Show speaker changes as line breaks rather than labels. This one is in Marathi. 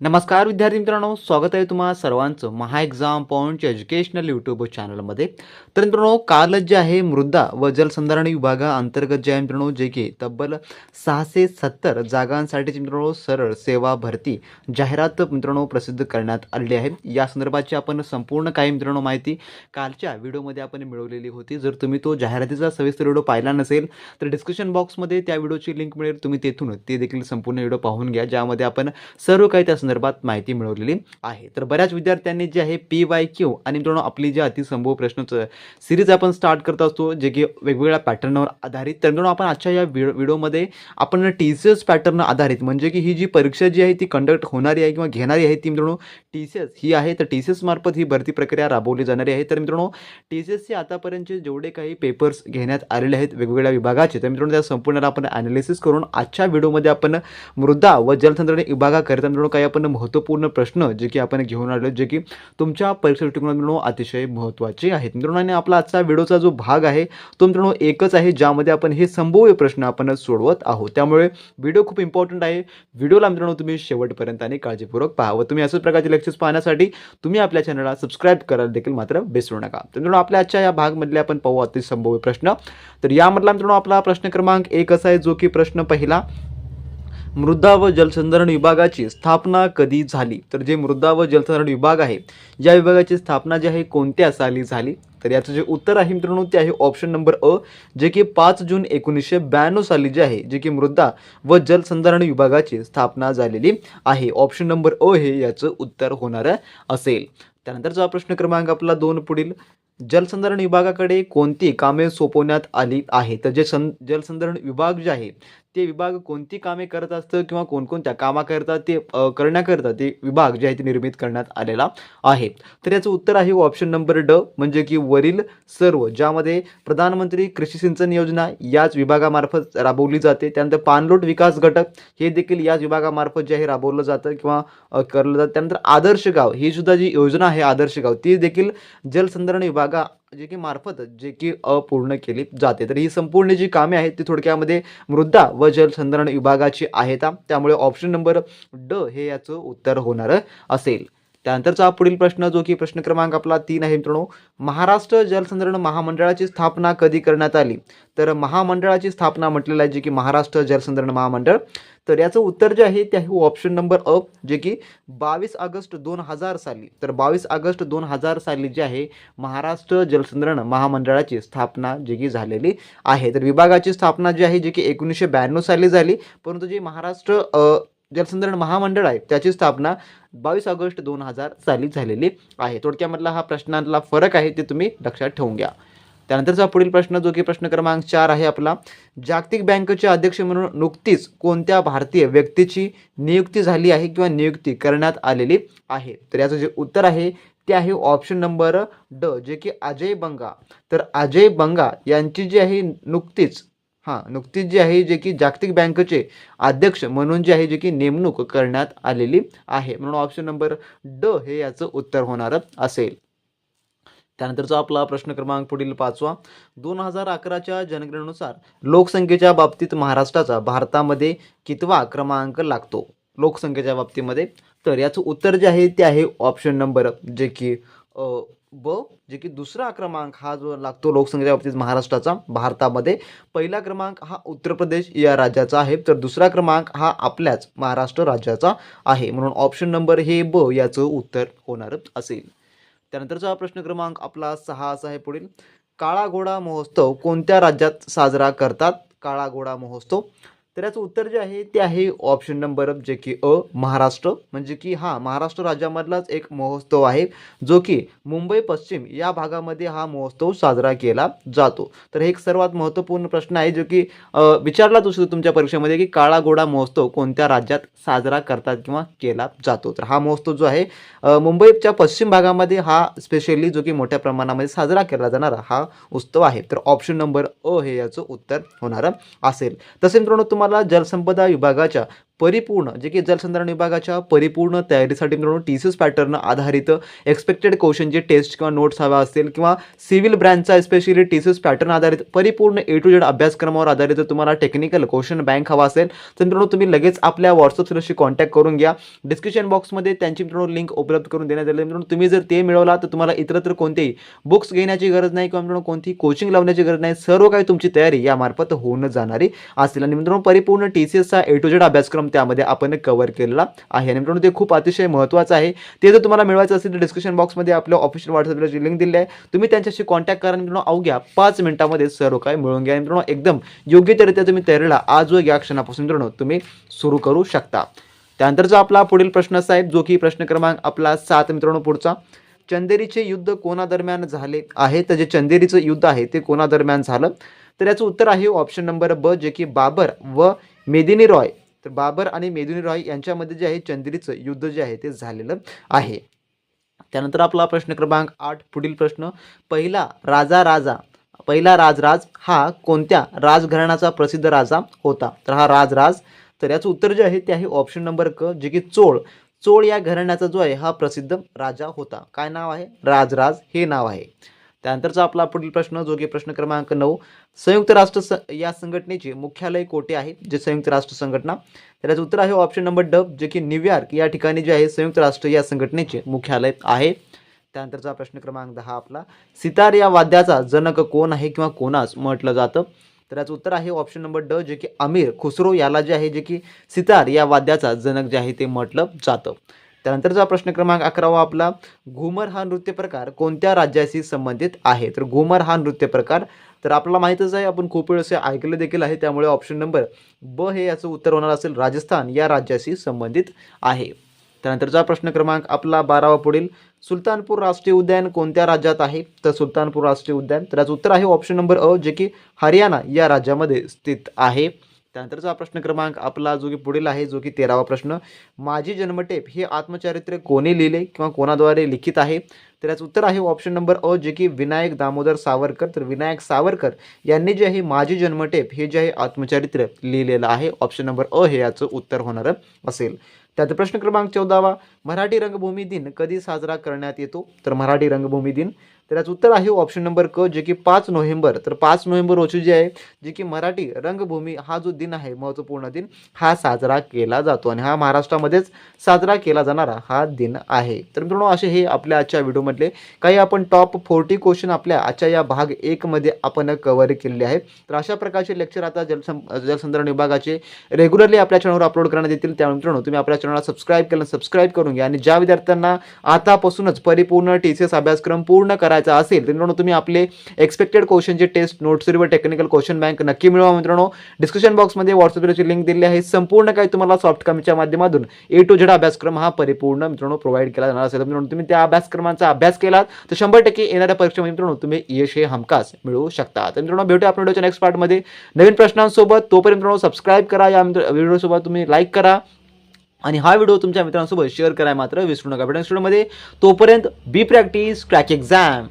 नमस्कार विद्यार्थी मित्रांनो स्वागत आहे तुम्हा सर्वांचं महा एक्झाम पॉईंटच्या एज्युकेशनल यूट्यूब चॅनलमध्ये तर मित्रांनो कालच जे आहे मृदा व जलसंधारण विभागाअंतर्गत जे आहे मित्रांनो जे की तब्बल सहाशे सत्तर जागांसाठीची मित्रांनो सरळ सेवा भरती जाहिरात मित्रांनो प्रसिद्ध करण्यात आलेली आहे. या संदर्भाची आपण संपूर्ण काही मित्रांनो माहिती कालच्या व्हिडिओमध्ये आपण मिळवलेली होती. जर तुम्ही तो जाहिरातीचा सविस्तर व्हिडिओ पाहिला नसेल तर डिस्क्रिप्शन बॉक्समध्ये त्या व्हिडिओची लिंक मिळेल. तुम्ही तेथून ते देखील संपूर्ण व्हिडिओ पाहून घ्या ज्यामध्ये आपण सर्व काही त्या संदर्भात माहिती मिळवलेली आहे. तर बऱ्याच विद्यार्थ्यांनी जे आहे पी वाय क्यू आणि मित्रांनो आपली जी अतिसंभव प्रश्न सिरीज आपण स्टार्ट करत असतो जे की वेगवेगळ्या पॅटर्नवर आधारित. तर मित्रांनो आपण आजच्या या व्हिडिओ व्हिडिओमध्ये आपण टी सी एस पॅटर्न आधारित म्हणजे की ही जी परीक्षा जी आहे ती कंडक्ट होणारी आहे किंवा घेणारी आहे ती मित्रांनो टी सी एस ही आहे. तर टी सी एस मार्फत ही भरती प्रक्रिया राबवली जाणारी आहे. तर मित्रांनो टी सी एसचे आतापर्यंतचे जेवढे काही पेपर्स घेण्यात आलेले आहेत वेगवेगळ्या विभागाचे तर मित्रांनो त्या संपूर्ण आपण ॲनालिसिस करून आजच्या व्हिडिओमध्ये आपण मृदा व जलसंधारण विभागाकरिता मित्रांनो काही आपण महत्त्वपूर्ण प्रश्न जे की आपण घेऊन आलो जे की तुमच्या परीक्षा दृष्टिकोनात मित्रांनो अतिशय महत्त्वाचे आहेत. मित्रांनो आणि आपला आजचा व्हिडिओचा जो भाग आहे तो मित्रांनो एकच आहे ज्यामध्ये आपण हे संभव्य प्रश्न आपण सोडवत आहोत. त्यामुळे व्हिडिओ खूप इम्पॉर्टंट आहे. व्हिडिओला मित्रांनो तुम्ही शेवटपर्यंत आणि काळजीपूर्वक पहा व तुम्ही अशाच प्रकारचे लेक्चर्स पाहण्यासाठी तुम्ही आपल्या चॅनलला सबस्क्राईब करायला देखील मात्र विसरू नका. तर मित्रांनो आपल्या आजच्या या भागमधले आपण पाहू अतिशय संभव्य प्रश्न. तर यामधला मित्रांनो आपला प्रश्न क्रमांक एक असा आहे जो की प्रश्न पहिला मृदा व जलसंधारण विभागाची स्थापना कधी झाली? तर जे मृदा व जलसंधारण विभाग आहे या विभागाची स्थापना जी आहे कोणत्या साली झाली? तर याचं जे उत्तर आहे मित्रांनो ते आहे ऑप्शन नंबर अ जे की पाच जून एकोणीसशे ब्याण्णव साली जे आहे जे की मृदा व जलसंधारण विभागाची स्थापना झालेली आहे. ऑप्शन नंबर अ हे याचं उत्तर होणार असेल. त्यानंतरचा प्रश्न क्रमांक आपला दोन पुढील. जलसंधारण विभागाकडे कोणती कामे सोपवण्यात आली आहे तर जे सं जलसंधारण विभाग जे आहे ते विभाग कोणती कामे करत असतं किंवा कोणकोणत्या कामाकरता ते करण्याकरता ते विभाग जे आहे ते निर्मित करण्यात आलेला आहे. तर याचं उत्तर आहे ऑप्शन नंबर ड म्हणजे की वरील सर्व ज्यामध्ये प्रधानमंत्री कृषी सिंचन योजना याच विभागामार्फत राबवली जाते. त्यानंतर पाणलोट विकास घटक हे देखील याच विभागामार्फत जे आहे राबवलं जातं किंवा करलं जातं. त्यानंतर आदर्श गाव ही सुद्धा जी योजना आहे आदर्श गाव ती देखील जलसंधारण विभागा जे की मार्फत जे की अपूर्ण केली जाते. तर ही संपूर्ण जी कामे आहेत ती थोडक्यामध्ये मृदा व जलसंधारण विभागाची आहेत. त्यामुळे ऑप्शन नंबर ड हे याचं उत्तर होणार असेल. त्यानंतरचा पुढील प्रश्न जो की प्रश्न क्रमांक आपला तीन आहे मित्रांनो. महाराष्ट्र जलसंधारण महामंडळाची स्थापना कधी करण्यात आली? तर महामंडळाची स्थापना म्हटलेलं आहे जे की महाराष्ट्र जलसंधारण महामंडळ. तर याचं उत्तर जे आहे ते आहे ऑप्शन नंबर अ जे की बावीस ऑगस्ट दोन हजार साली. तर बावीस ऑगस्ट दोन हजार साली जे आहे महाराष्ट्र जलसंधारण महामंडळाची स्थापना जी की झालेली आहे. तर विभागाची स्थापना जी आहे जी की एकोणीसशे ब्याण्णव साली झाली. परंतु जे महाराष्ट्र जलसंधारण महामंडळ आहे त्याची स्थापना बावीस ऑगस्ट दोन हजार साली झालेली आहे. थोडक्यामधला हा प्रश्नातला फरक आहे ते तुम्ही लक्षात ठेवून घ्या. त्यानंतरचा पुढील प्रश्न जो की प्रश्न क्रमांक चार आहे आपला जागतिक बँकेचे अध्यक्ष म्हणून नुकतीच कोणत्या भारतीय व्यक्तीची नियुक्ती झाली आहे किंवा नियुक्ती करण्यात आलेली आहे? तर याचं जे उत्तर आहे ते आहे ऑप्शन नंबर ड जे की अजय बंगा. तर अजय बंगा यांची जी आहे नुकतीच हां नुकतीच जी आहे जे की जागतिक बँकेचे अध्यक्ष म्हणून जे आहे जे की नेमणूक करण्यात आलेली आहे. म्हणून ऑप्शन नंबर ड हे याचं उत्तर होणार असेल. त्यानंतरचा आपला प्रश्न क्रमांक पुढील पाचवा. दोन हजार अकराच्या जनगणनेनुसार लोकसंख्येच्या बाबतीत महाराष्ट्राचा भारतामध्ये कितवा क्रमांक लागतो? लोकसंख्येच्या बाबतीमध्ये. तर याचं उत्तर जे आहे ते आहे ऑप्शन नंबर जे की ब जे की दुसरा क्रमांक हा जो लागतो लोकसंख्येच्या बाबतीत महाराष्ट्राचा भारतामध्ये. पहिला क्रमांक हा उत्तर प्रदेश या राज्याचा आहे. तर दुसरा क्रमांक हा आपल्याच महाराष्ट्र राज्याचा आहे. म्हणून ऑप्शन नंबर हे ब याचं उत्तर होणार असेल. त्यानंतरचा प्रश्न क्रमांक आपला सहा असा आहे पुढील. काळा घोडा महोत्सव कोणत्या राज्यात साजरा करतात? काळा घोडा महोत्सव. तर याचं उत्तर जे आहे ते आहे ऑप्शन नंबर जे की अ महाराष्ट्र. म्हणजे की हा महाराष्ट्र राज्यामधलाच एक महोत्सव आहे जो की मुंबई पश्चिम या भागामध्ये हा महोत्सव साजरा केला जातो. तर हे एक सर्वात महत्त्वपूर्ण प्रश्न आहे जो की विचारला तो तुमच्या परीक्षेमध्ये की काळा घोडा महोत्सव कोणत्या राज्यात साजरा करतात किंवा केला जातो. तर हा महोत्सव जो आहे मुंबईच्या पश्चिम भागामध्ये हा स्पेशली जो की मोठ्या प्रमाणामध्ये साजरा केला जाणारा हा उत्सव आहे. तर ऑप्शन नंबर अ हे याचं उत्तर होणार असेल. तसे मित्रांनो तुम्हाला जलसंपदा विभागाच्या परिपूर्ण जे की जलसंधारण विभागाच्या परिपूर्ण तयारीसाठी मित्रांनो टी सी एस पॅटर्न आधारित एक्सपेक्टेड क्वेश्चन जे टेस्ट किंवा नोट्स हवा असतील किंवा civil ब्रँचचा specially T C S pattern आधारित परिपूर्ण ए टू जेड अभ्यासक्रमावर आधारित जर तुम्हाला टेक्निकल क्वेश्चन बँक हवा असेल तर मित्रांनो तुम्ही लगेच आपल्या व्हॉट्सअप सरशी कॉन्टॅक्ट करून घ्या. डिस्क्रिप्शन बॉक्समध्ये त्यांची मित्रांनो लिंक उपलब्ध करून देण्यात आली मित्रांनो तुम्ही जर ते मिळवला तर तुम्हाला इतरत्र कोणतेही बुक्स घेण्याची गरज नाही किंवा मित्रांनो कोणतीही कोचिंग लावण्याची गरज नाही. सर्व काही तुमची तयारी यामार्फत होऊन जाणारी असेल. आणि मित्रांनो परिपूर्ण टी सी एसचा ए टू जेड अभ्यासक्रम त्यामध्ये आपण कव्हर केलेला आहे. आणि मित्रांनो ते खूप अतिशय महत्त्वाचं आहे. ते जर तुम्हाला मिळवायचं असेल तर डिस्क्रिप्शन बॉक्समध्ये आपल्या ऑफिशियल व्हॉट्सअपची लिंक दिली आहे तुम्ही त्यांच्याशी कॉन्टॅक्ट करा. मित्रांनो अवघ्या पाच मिनिटामध्ये सर्व काय मिळून घ्या. मित्रांनो एकदम योग्यरित्या तुम्ही तयारीला आज व या क्षणापासून मित्रांनो तुम्ही सुरू करू शकता. त्यानंतरचा आपला पुढील प्रश्न असा आहे जो की प्रश्न क्रमांक आपला सात मित्रांनो पुढचा. चंदेरीचे युद्ध कोणादरम्यान झाले आहे? तर जे चंदेरीचं युद्ध आहे ते कोणादरम्यान झालं? तर याचं उत्तर आहे ऑप्शन नंबर ब जे की बाबर व मेदिनी रॉय तर बाबर आणि मेदिनी रॉय यांच्यामध्ये जे आहे चंदेरीचं युद्ध जे आहे ते झालेलं आहे. त्यानंतर आपला प्रश्न क्रमांक आठ पुढील प्रश्न. पहिला राजा राजा. पहिला राजराज हा कोणत्या राजघराण्याचा प्रसिद्ध राजा होता? तर हा राजराज तर याचं उत्तर जे आहे ते आहे ऑप्शन नंबर क जे की चोळ. चोळ या घराण्याचा जो आहे हा प्रसिद्ध राजा होता. काय नाव आहे? राजराज हे नाव आहे. त्यानंतरचा आपला पुढील प्रश्न जो की प्रश्न क्रमांक नऊ. संयुक्त राष्ट्र स या संघटनेचे मुख्यालय कोठे आहे? जे संयुक्त राष्ट्र संघटना. तर याचं उत्तर आहे ऑप्शन नंबर ड जे की न्यूयॉर्क या ठिकाणी जे आहे संयुक्त राष्ट्र या संघटनेचे मुख्यालय आहे. त्यानंतरचा प्रश्न क्रमांक दहा आपला. सितार या वाद्याचा जनक कोण आहे किंवा कोणास म्हटलं जातं? तर याचं उत्तर आहे ऑप्शन नंबर ड जे की अमीर खुसरो याला जे आहे जे की सितार या वाद्याचा जनक जे आहे ते म्हटलं जातं. त्यानंतरचा प्रश्न क्रमांक अकरावा आपला घुमर हा नृत्य प्रकार कोणत्या राज्याशी संबंधित आहे? तर घुमर हा नृत्य प्रकार तर आपल्याला माहीतच आहे आपण खूप वेळ असे ऐकले देखील आहे त्यामुळे ऑप्शन नंबर ब हे याचं उत्तर होणार असेल राजस्थान या राज्याशी संबंधित आहे. त्यानंतरचा प्रश्न क्रमांक आपला बारावा पुढील सुलतानपूर राष्ट्रीय उद्यान कोणत्या राज्यात आहे? तर सुलतानपूर राष्ट्रीय उद्यान तर याचं उत्तर आहे ऑप्शन नंबर अ जे की हरियाणा या राज्यामध्ये स्थित आहे. त्यानंतरचा प्रश्न क्रमांक आपला जो की पुढील आहे जो की तेरावा प्रश्न. माझी जन्मटेप हे आत्मचरित्र कोणी लिहिले किंवा कोणाद्वारे लिखित आहे? तर याचं उत्तर आहे ऑप्शन नंबर अ जे की विनायक दामोदर सावरकर. तर विनायक सावरकर यांनी जे आहे माझी जन्मटेप हे जे आहे आत्मचरित्र लिहिलेलं आहे. ऑप्शन नंबर अ हे याचं उत्तर होणारं असेल. त्यात प्रश्न क्रमांक चौदावा. मराठी रंगभूमी दिन कधी साजरा करण्यात येतो? तर मराठी रंगभूमी दिन तर याचं उत्तर आहे ऑप्शन नंबर क जे की पाच नोव्हेंबर. तर पाच नोव्हेंबर रोजी जे आहे जे की मराठी रंगभूमी हा जो दिन आहे महत्त्वपूर्ण दिन हा साजरा केला जातो आणि हा महाराष्ट्रामध्येच साजरा केला जाणारा हा दिन आहे. तर मित्रांनो असे हे आपल्या आजच्या व्हिडिओमधले काही आपण टॉप फोर्टी क्वेश्चन आपल्या आजच्या या भाग एकमध्ये आपण कव्हर केलेले आहे तर अशा प्रकारचे लेक्चर आता जलसं जलसंधारण विभागाचे रेग्युलरली आपल्या चॅनलवर अपलोड करण्यात येतील. त्यामुळे मित्रांनो तुम्ही आपल्या चॅनलला सबस्क्राईब केलं सबस्क्राईब करून घ्या. आणि ज्या विद्यार्थ्यांना आतापासूनच परिपूर्ण टी सी एस अभ्यासक्रम पूर्ण करायचा असेल तर मित्रांनो तुम्ही आपले एक्सपेक्टेड क्वेश्चनचे टेस्ट नोट्स व टेक्निकल क्वेश्चन बँक नक्की मिळवा मित्रांनो. डिस्क्रिप्शन बॉक्समध्ये व्हॉट्सअपवरची लिंक दिली आहे. संपूर्ण काही तुम्हाला सॉफ्ट कमीच्या माध्यमातून ए टू झेड अभ्यासक्रम हा परिपूर्ण मित्रांनो प्रोव्हाइड केला जाणार असेल. मित्रांनो तुम्ही त्या अभ्यासक्रमाचा अभ्यास केलात तर शंभर टक्के येणाऱ्या परीक्षेमध्ये मित्रांनो तुम्ही यश हे हमखास मिळवू शकता. तर मित्रांनो भेटूया आपण व्हिडिओच्या नेक्स्ट पार्टमध्ये नवीन प्रश्नांसोबत तोपर्यंत मित्रांनो सबस्क्राईब करा. या व्हिडिओसोबत तुम्ही लाईक करा. आणि हा व्हिडिओ तुमच्या मित्रांसोबत शेअर करायला मात्र विसरू नका. भेटूया नेक्स्ट तोपर्यंत बी प्रॅक्टिस क्रॅक एक्झाम